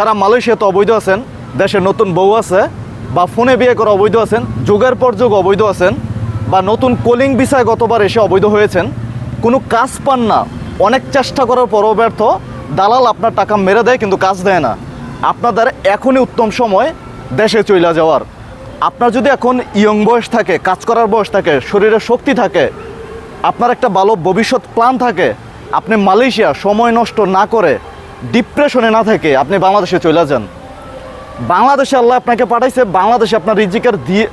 যারা মালয়েশিয়াতে অবৈধ আছেন দেশে নতুন বউ আছে, বা ফোনে বিয়ে করে অবৈধ আছেন, যুগের পর যুগ অবৈধ আছেন, বা নতুন কোলিং বিষয় গতবার এসে অবৈধ হয়েছেন, কোনো কাজ পান না। অনেক চেষ্টা করার পরও ব্যর্থ। দালাল আপনার টাকা মেরে দেয়, কিন্তু কাজ দেয় না। আপনাদের এখনই উত্তম সময় দেশে চলে যাওয়ার। আপনার যদি এখন ইয়ং বয়স থাকে, কাজ করার বয়স থাকে, শরীরে শক্তি থাকে, আপনার একটা ভালো ভবিষ্যৎ প্ল্যান থাকে, আপনি মালয়েশিয়া সময় নষ্ট না করে ডিপ্রেশনে না থেকে আপনি বাংলাদেশে চলে যান। বাংলাদেশে আল্লাহ আপনাকে পাঠাইছে, বাংলাদেশে আপনার রিজিকের দিয়ে,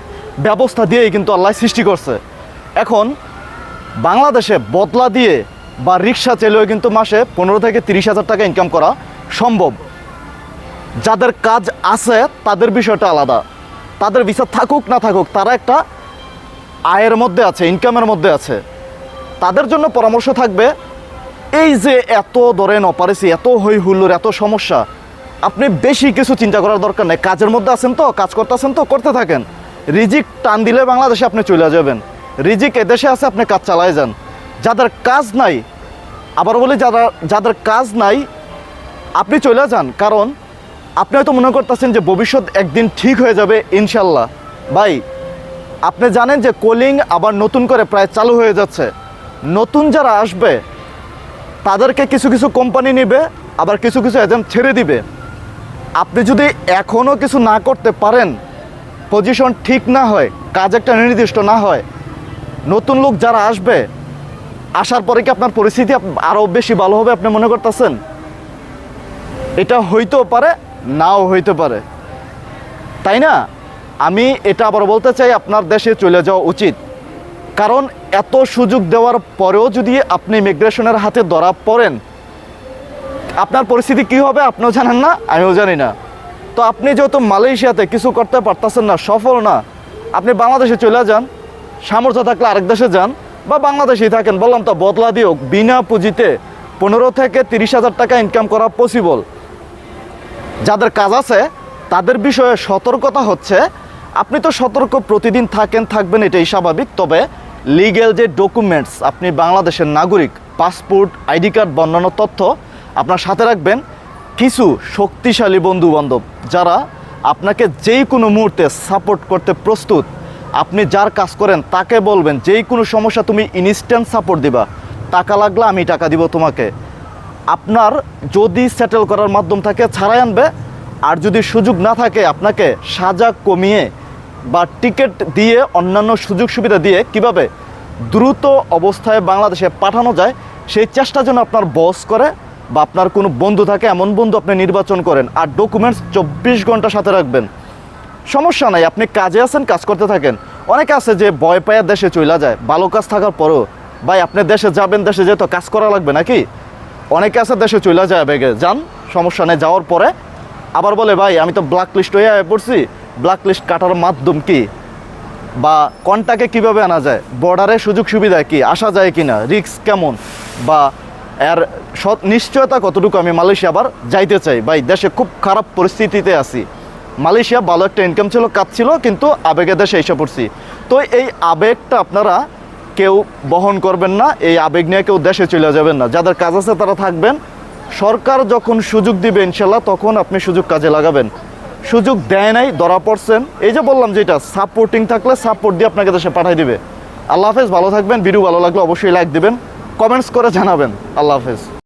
ব্যবস্থা দিয়েই কিন্তু আল্লাহ সৃষ্টি করছে। এখন বাংলাদেশে বদলা দিয়ে বা রিক্সা চালিয়েও কিন্তু মাসে পনেরো থেকে তিরিশ হাজার টাকা ইনকাম করা সম্ভব। যাদের কাজ আছে, তাদের বিষয়টা আলাদা। তাদের ভিসা থাকুক, না থাকুক, তারা একটা আয়ের মধ্যে আছে ইনকামের মধ্যে আছে। তাদের জন্য পরামর্শ থাকবে এই যে এত ধরেন অপারেসি এত হই হুল্লোর এত সমস্যা, আপনি বেশি কিছু চিন্তা করার দরকার নেই। কাজের মধ্যে আছেন তো, কাজ করতে আছেন তো, করতে থাকেন। রিজিক টান দিলে বাংলাদেশে আপনি চলে যাবেন। রিজিক এদেশে আছে, আপনি কাজ চালায় যান। যাদের কাজ নাই, আবার বলি যারা, যাদের কাজ নাই, আপনি চলে যান। কারণ আপনি হয়তো মনে করতেছেন যে ভবিষ্যৎ একদিন ঠিক হয়ে যাবে, ইনশাল্লাহ। ভাই, আপনি জানেন যে কোলিং আবার নতুন করে প্রায় চালু হয়ে যাচ্ছে। নতুন যারা আসবে তাদেরকে কিছু কিছু কোম্পানি নেবে, আবার কিছু কিছু এজেন্ট ছেড়ে দিবে। আপনি যদি এখনও কিছু না করতে পারেন পজিশন ঠিক না হয়, কাজ একটা নির্দিষ্ট না হয়, নতুন লোক যারা আসবে, আসার পরে কি আপনার পরিস্থিতি আরও বেশি ভালো হবে আপনি মনে করতেছেন? এটা হইতেও পারে, নাও হইতে পারে। তাই না? আমি এটা আবার বলতে চাই, আপনার দেশে চলে যাওয়া উচিত। কারণ এত সুযোগ দেওয়ার পরেও যদি আপনি ইমিগ্রেশনের হাতে ধরা পড়েন, আপনার পরিস্থিতি কি হবে আপনিও জানেন না, আমিও জানি না। তো আপনি যেহেতু মালয়েশিয়াতে কিছু করতে পারতেছেন না, সফল না, আপনি বাংলাদেশে চলে যান, সামর্থ্য থাকলে আরেক দেশে যান, বা বাংলাদেশেই থাকেন, বললাম তো, বদলা দিয়েও বিনা পুঁজিতে পনেরো থেকে তিরিশ হাজার টাকা ইনকাম করা পসিবল যাদের কাজ আছে, তাদের বিষয়ে সতর্কতা হচ্ছে, আপনি তো সতর্ক প্রতিদিন থাকেন, থাকবেন, এটাই স্বাভাবিক, তবে লিগ্যাল যে ডকুমেন্টস আপনি বাংলাদেশের নাগরিক পাসপোর্ট আইডি কার্ড বর্ণানো তথ্য আপনার সাথে রাখবেন, কিছু শক্তিশালী বন্ধু বান্ধব যারা আপনাকে যেই কোনো মুহূর্তে সাপোর্ট করতে প্রস্তুত, আপনি যার কাজ করেন তাকে বলবেন যেই কোনো সমস্যা তুমি ইনস্ট্যান্ট সাপোর্ট দিবা, টাকা লাগলে আমি টাকা দিব তোমাকে। আপনার যদি সেটেল করার মাধ্যম থাকে, ছাড়াই আনবে, আর যদি সুযোগ না থাকে, আপনাকে সাজা কমিয়ে বা টিকিট দিয়ে অন্যান্য সুযোগ সুবিধা দিয়ে কীভাবে দ্রুত অবস্থায় বাংলাদেশে পাঠানো যায়, সেই চেষ্টা যেন আপনার বস করে বা আপনার কোনো বন্ধু থাকে, এমন বন্ধু আপনি নির্বাচন করেন আর ডকুমেন্টস চব্বিশ ঘণ্টা সাথে রাখবেন। সমস্যা নাই, আপনি কাজে আছেন, কাজ করতে থাকেন। অনেকে আছে যে ভয় পায়া দেশে চলে যায়, ভালো কাজ থাকার পরও। ভাই, আপনি দেশে যাবেন, দেশে যেহেতু কাজ করা লাগবে নাকি? অনেকে আছে দেশে চলে যায় বেগে যান, সমস্যা নেই, যাওয়ার পরে আবার বলে, ভাই, আমি তো ব্ল্যাক লিস্ট হয়ে পড়ছি। ব্ল্যাক লিস্ট কাটার মাধ্যম কি? বা কন্টাকে কীভাবে আনা যায়? বর্ডারে সুযোগ সুবিধা কি? আসা যায় কি না রিস্ক কেমন? বা এর সৎ নিশ্চয়তা কতটুকু? আমি মালয়েশিয়া আবার যাইতে চাই। ভাই, দেশে খুব খারাপ পরিস্থিতিতে আছি। মালয়েশিয়া ভালো একটা ইনকাম ছিল, কাজ ছিল, কিন্তু আবেগে দেশে এসে পড়ছি। তো এই আবেগটা আপনারা কেউ বহন করবেন না, এই আবেগ নিয়ে কেউ দেশে চলে যাবেন না। যাদের কাজ আছে তারা থাকবেন। সরকার যখন সুযোগ দিবে ইনশাল্লাহ, তখন আপনি সুযোগ কাজে লাগাবেন। সুযোগ দেয় নাই, ধরা পড়ছেন। এই যে বললাম যেটা সাপোর্টিং থাকলে সাপোর্ট দিয়ে আপনাকে দেশে পাঠিয়ে দিবে। আল্লাহ হাফেজ, ভালো থাকবেন। ভিডিও ভালো লাগলে অবশ্যই লাইক দিবেন। কমেন্টস করে জানাবেন। আল্লাহ হাফেজ।